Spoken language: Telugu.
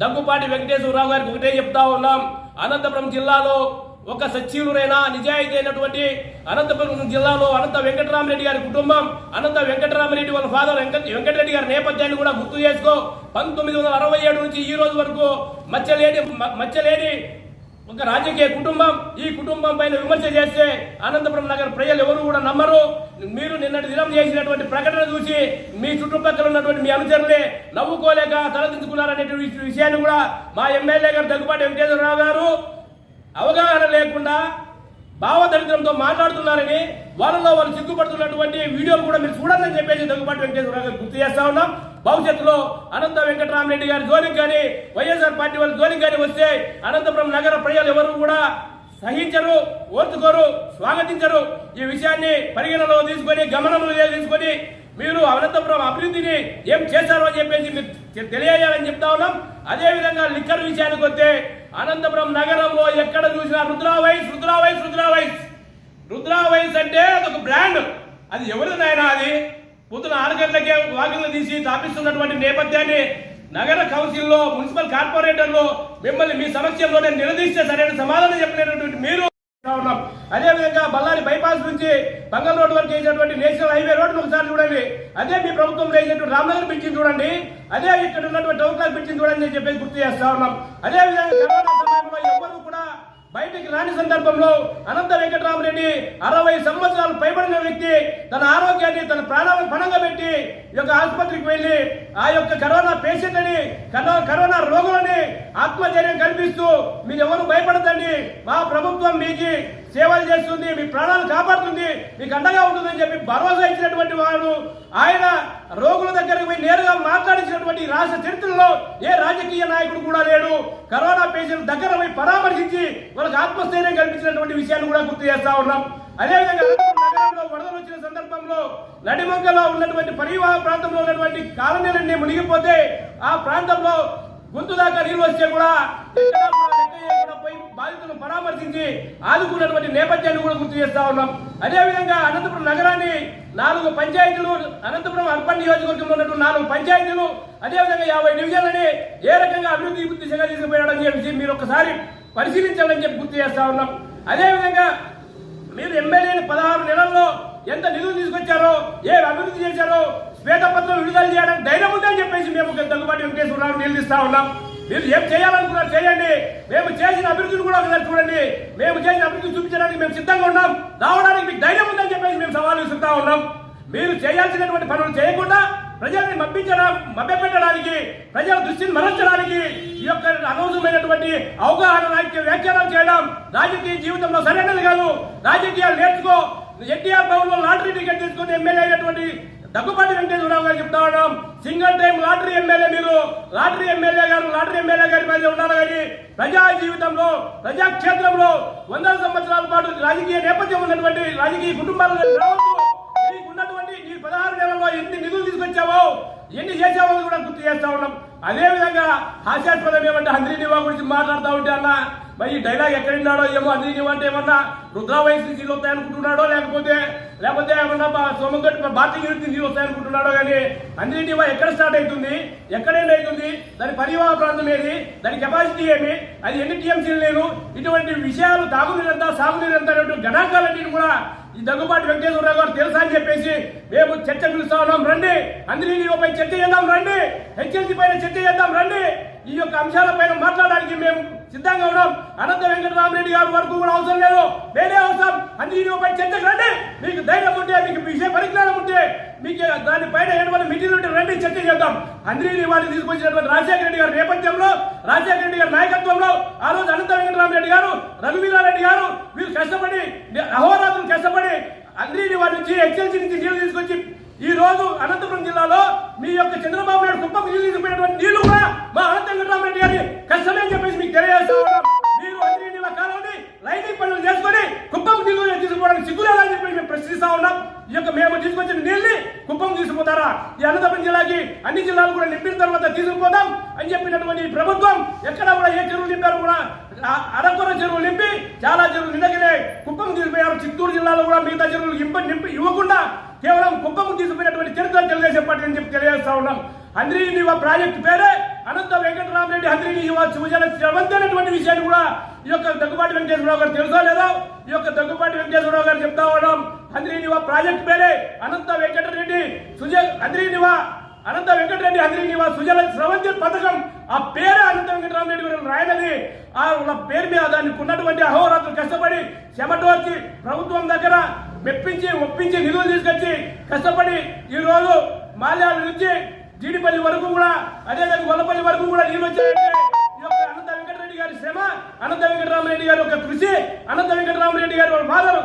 దగ్గుపాటి వెంకటేశ్వరరావు గారికి ఒకటే చెప్తా ఉన్నాం. అనంతపురం జిల్లాలో ఒక సచివులైన నిజాయితీ అయినటువంటి అనంతపురం జిల్లాలో అనంత వెంకటరామరెడ్డి గారి కుటుంబం అనంత వెంకటరామరెడ్డి వాళ్ళ ఫాదర్ వెంకట వెంకటరెడ్డి గారి నేపథ్యాన్ని కూడా గుర్తు చేసుకో. పంతొమ్మిది వందల అరవై ఏడు నుంచి ఈ రోజు వరకు మచ్చలేని మచ్చలేని ఒక రాజకీయ కుటుంబం ఈ కుటుంబం పైన విమర్శ చేస్తే అనంతపురం నగర ప్రజలు ఎవరు కూడా నమ్మరు. మీరు నిన్నటి దినం చేసినటువంటి ప్రకటన చూసి మీ చుట్టుపక్కల ఉన్నటువంటి మీ అనుచరులే నవ్వుకోలేక తలదించుకున్నారనేటువంటి విషయాన్ని కూడా మా ఎమ్మెల్యే గారు దగ్గుబాటి వెంకటేశ్వరరావు గారు అవగాహన లేకుండా భావదరిద్రంతో మాట్లాడుతున్నారని వాళ్ళలో వాళ్ళు సిగ్గుపడుతున్నటువంటి వీడియోలు కూడా మీరు చూడాలని చెప్పేసి దగ్గుబాటు వెంకటేశ్వరరావు గారు గుర్తు చేస్తా ఉన్నాం. భవిష్యత్తులో అనంత వెంకటరామరెడ్డి గారి జోలికి కానీ వైఎస్ఆర్ పార్టీ వాళ్ళ జోలికి కానీ వస్తే అనంతపురం నగర ప్రజలు ఎవరు కూడా సహించరు ఓర్చుకోరు స్వాగతించరు. ఈ విషయాన్ని పరిగణలో తీసుకొని గమనంలో తీసుకొని మీరు అనంతపురం అభివృద్ధిని ఏం చేశారో అని చెప్పేసి మీరు తెలియజేయాలని చెప్తా ఉన్నాం. అదేవిధంగా లిక్కర్ విషయానికి వస్తే అనంతపురం నగరంలో ఎక్కడ చూసినా Rudra wise Rudra wise Rudra wise Rudra wise అంటే అదొక బ్రాండ్. అది ఎవరిది నాయనా అది? పొద్దున ఆరు గంటలకే వాకిళ్ళు తీసి తాపిస్తున్నటువంటి నేపథ్యాన్ని నగర కౌన్సిల్లో మున్సిపల్ కార్పొరేటర్లు మిమ్మల్ని మీ సమస్యల్లో నేను నిలదీస్తే సరైన సమాధానం చెప్పలేనటువంటి మీరు ఉన్నాం. అదేవిధంగా బళ్ళారి బైపాస్ నుంచి బంగల్ రోడ్ వరకు వేసినటువంటి నేషనల్ హైవే రోడ్డు ఒకసారి చూడండి. అదే మీ ప్రభుత్వం వేసినటువంటి రామనగర్ బ్రిడ్జిని చూడండి. అదే ఇక్కడ ఉన్నటువంటి టౌన్ క్లాక్ బ్రిడ్జిని చూడండి అని చెప్పేసి గుర్తు చేస్తా ఉన్నాం. అదేవిధంగా బయటికి రాని సందర్భంలో అనంత వెంకటరామరెడ్డి అరవై సంవత్సరాలు పైబడిన వ్యక్తి తన ఆరోగ్యాన్ని తన ప్రాణాలను పణంగా పెట్టి ఈ యొక్క ఆసుపత్రికి వెళ్ళి ఆ యొక్క కరోనా పేషెంట్ని కరోనా రోగులని ఆత్మధైర్యం కల్పిస్తూ మీరు ఎవరు భయపడదండి మా ప్రభుత్వం మీకు సేవలు చేస్తుంది మీ ప్రాణాలు కాపాడుతుంది మీకు అండగా ఉంటుందని చెప్పి భరోసా ఇచ్చినటువంటి వారు ఆయన రోగ ఉన్నటువంటి రాష్ట్ర చరిత్రలో ఏ రాజకీయ నాయకుడు కూడా లేడు. కరోనా పేషెంట్ దగ్గర పోయి పరామర్శించి వాళ్ళకి ఆత్మస్థైర్యం కల్పించినటువంటి విషయాన్ని కూడా గుర్తు చేస్తా ఉన్నాం. అదేవిధంగా నగరంలో వరదలు వచ్చిన సందర్భంలో నడిమంకలో ఉన్నటువంటి పరివాహ ప్రాంతంలో ఉన్నటువంటి కాలనీలన్నీ మునిగిపోతే ఆ ప్రాంతంలో గొంతు దాకా నీళ్ళు వస్తే కూడా పోయి బాధితులను పరామర్శించి ఆదుకున్నటువంటి నేపథ్యాన్ని కూడా గుర్తు చేస్తా ఉన్నాం. అదేవిధంగా అనంతపురం నగరాన్ని నాలుగు పంచాయతీలు అనంతపురం అర్బన్ నియోజకవర్గంలో ఉన్నటువంటి నాలుగు పంచాయతీలు అదేవిధంగా యాభై డివిజన్లని ఏ రకంగా అభివృద్ధి దిశగా తీసుకుపోయాడని చెప్పి మీరు ఒకసారి పరిశీలించాలని చెప్పి గుర్తు చేస్తా ఉన్నాం. అదేవిధంగా మీరు ఎమ్మెల్యేని పదహారు నెలల్లో ఎంత నిధులు తీసుకొచ్చారో ఏ అభివృద్ధి చేశారో శ్వేతపత్రం విడుదల చేయడానికి ధైర్యం ఉందని చెప్పేసి మేము ఒక దగ్గుబాటి వెంకటేశ్వరరావు నిలదీస్తా ఉన్నాం. మీరు ఏం చేయాలనుకున్నారు చేయండి. మేము చేసిన అభివృద్ధిని కూడా ఒకసారి చూడండి. మేము చేసిన అభివృద్ధి చూపించడానికి మేము సిద్ధంగా ఉన్నాం. రావడానికి మీకు ధైర్యం ఉందని చెప్పేసి మేము సవాలు ఇస్తుంటా ఉన్నాం. మీరు చేయాల్సినటువంటి పనులు చేయకుండా ప్రజల్ని మప్పించడం మభ్యపెట్టడానికి ప్రజల దృష్టిని మరల్చడానికి ఈ యొక్క అనవసరమైనటువంటి అవగాహన రాజకీయ వ్యాఖ్యానాలు చేయడం రాజకీయ జీవితంలో సరైనది కాదు. రాజకీయాలు నేర్చుకో. ఎన్టీఆర్ భవన్లో లాటరీ టికెట్ తీసుకుని ఎమ్మెల్యే అయినటువంటి దగ్గుబాటి వెంకటేశ్వరరావు గారు చెప్తా ఉన్నాం. సింగిల్ టైం లాటరీ ఎమ్మెల్యే మీరు. లాటరీ ఎమ్మెల్యే గారు లాటరీ ఎమ్మెల్యే గారి మీద ఉన్నారు కానీ ప్రజా జీవితంలో ప్రజాక్షేత్రంలో వందల సంవత్సరాల పాటు రాజకీయ నేపథ్యం ఉన్నటువంటి రాజకీయ కుటుంబాలను ఎన్ని చేసేవాళ్ళు కూడా గుర్తు చేస్తా ఉన్నాం. అదేవిధంగా హాస్యాస్పదం ఏమంటే హంద్రీ నివా గురించి మాట్లాడుతూ ఉంటే అన్న మరి ఈ డైలాగ్ ఎక్కడున్నాడో ఏమో హంద్రీ నివా అంటే ఏమన్నా రుద్రావయసు నుంచి నీళ్ళు వస్తాయనుకుంటున్నాడో లేకపోతే లేకపోతే ఏమన్నా సోమంతోటి భారతీయ యూనిట్ నుంచి వస్తాయనుకుంటున్నాడో కానీ హంద్రీ నివా ఎక్కడ స్టార్ట్ అవుతుంది? ఎక్కడైనా అవుతుంది? దాని పరివాహ ప్రాంతం ఏది? దాని కెపాసిటీ ఏమి? అది ఎన్ని టీఎంసీలు లేను ఇటువంటి విషయాలు తాగునీరంతా సాగునీరంతా అనేటువంటి కూడా ఈ దగ్గుబాటి వెంకటేశ్వరరావు గారు తెలుసా అని చెప్పేసి మేము చర్చ పిలుస్తా ఉన్నాం రండి. అందరిపై చర్చ చేద్దాం రండి. హెచ్ఎల్సీ పైన చర్చ చేద్దాం రండి. ఈ యొక్క అంశాలపైన మాట్లాడడానికి మేము సిద్ధంగా ఉన్నాం. అనంత వెంకటరామరెడ్డి గారి వరకు కూడా అవసరం లేదు. వేరే అవసరం. అందరిపై చర్చకు రండి. మీకు ధైర్యం ఉంటే మీకు విషయ పరిజ్ఞానం ఉంటే మీకు దానిపైన ఏమైనా మీటింగ్ ఉంటే రండి చర్చ చేద్దాం. అందరినీ వాళ్ళు తీసుకొచ్చినటువంటి రాజశేఖర రెడ్డి గారి నేపథ్యంలో రాజశేఖర రెడ్డి గారి నాయకత్వంలో ఆ రోజు అనంత వెంకటరామరెడ్డి గారు రఘువీరారెడ్డి గారు వీరు కష్టపడి వారి నుంచి ఎక్సెల్సీ నుంచి నీళ్ళు తీసుకొచ్చి ఈ రోజు అనంతపురం జిల్లాలో మీ యొక్క చంద్రబాబు నాయుడు కుప్పకు నీళ్ళు తీసుకుపోయినటువంటి నీళ్ళు కూడా మా అనంత వెంకటరామరెడ్డి గారి కష్టమే అని చెప్పేసి మీకు తెలియజేస్తా మీరు అందరినీ కాలండి లైటింగ్ పనులు చేసుకొని కుప్పకు నీళ్ళు తీసుకోవడానికి సిగ్గులేదని చెప్పి మేము ప్రశ్నిస్తా ఉన్నాం. ఈ యొక్క మేము తీసుకొచ్చిన నీళ్ళని కుప్పం తీసుకుపోతారా? ఈ అనంతపురం జిల్లాకి అన్ని జిల్లాలు కూడా నింపిన తర్వాత తీసుకుపోతాం అని చెప్పినటువంటి ప్రభుత్వం ఎక్కడ కూడా ఏ చెరువులు నింపారు కూడా ఆ- అరకొర చెరువులు నింపి చాలా చెరువులు నిండగిన చిత్తూరు జిల్లాలో కూడా మిగతా చెరువులు ఇంప నింపి ఇవ్వకుండా కేవలం కుప్పము తీసుకుపోయినటువంటి చరిత్ర తెలుగుదేశం పార్టీ అని చెప్పి తెలియజేస్తా ఉన్నాం. హంద్రీ నివా ప్రాజెక్టు పేరే అనంత వెంకటరామరెడ్డి హంద్రీ యువ శివజన శ్రవంతి అనేటువంటి విషయాన్ని కూడా ఈ యొక్క దగ్గుబాటి వెంకటేశ్వరరావు గారు తెలుసా లేదా? ఈ యొక్క దగ్గుబాటి వెంకటేశ్వరరావు గారు చెప్తా ఉన్నాం. హంద్రీ ప్రాజెక్ట్ పేరే అనంత వెంకటరెడ్డి సుజ హంద్రీనివా అనంత వెంకటరెడ్డి హంద్రీనివ సుజల స్రవంతి పథకం ఆ పేరే అనంత వెంకటరామరెడ్డి గారు రాయనది. ఆ వాళ్ళ పేరు మీద దానికి ఉన్నటువంటి అహోరాత్రులు కష్టపడి చెమటోర్చి ప్రభుత్వం దగ్గర మెప్పించి ఒప్పించి నిధులు తీసుకొచ్చి కష్టపడి ఈ రోజు మాల్యాల నుంచి జీడిపల్లి వరకు కూడా అదేవిధంగా గొల్లపల్లి వరకు కూడా నీళ్ళు వచ్చాయంటే అనంత వెంకటరెడ్డి గారి శ్రమ అనంత వెంకటరామరెడ్డి గారి యొక్క కృషి అనంత వెంకటరామరెడ్డి గారి వాళ్ళ ఫాదరు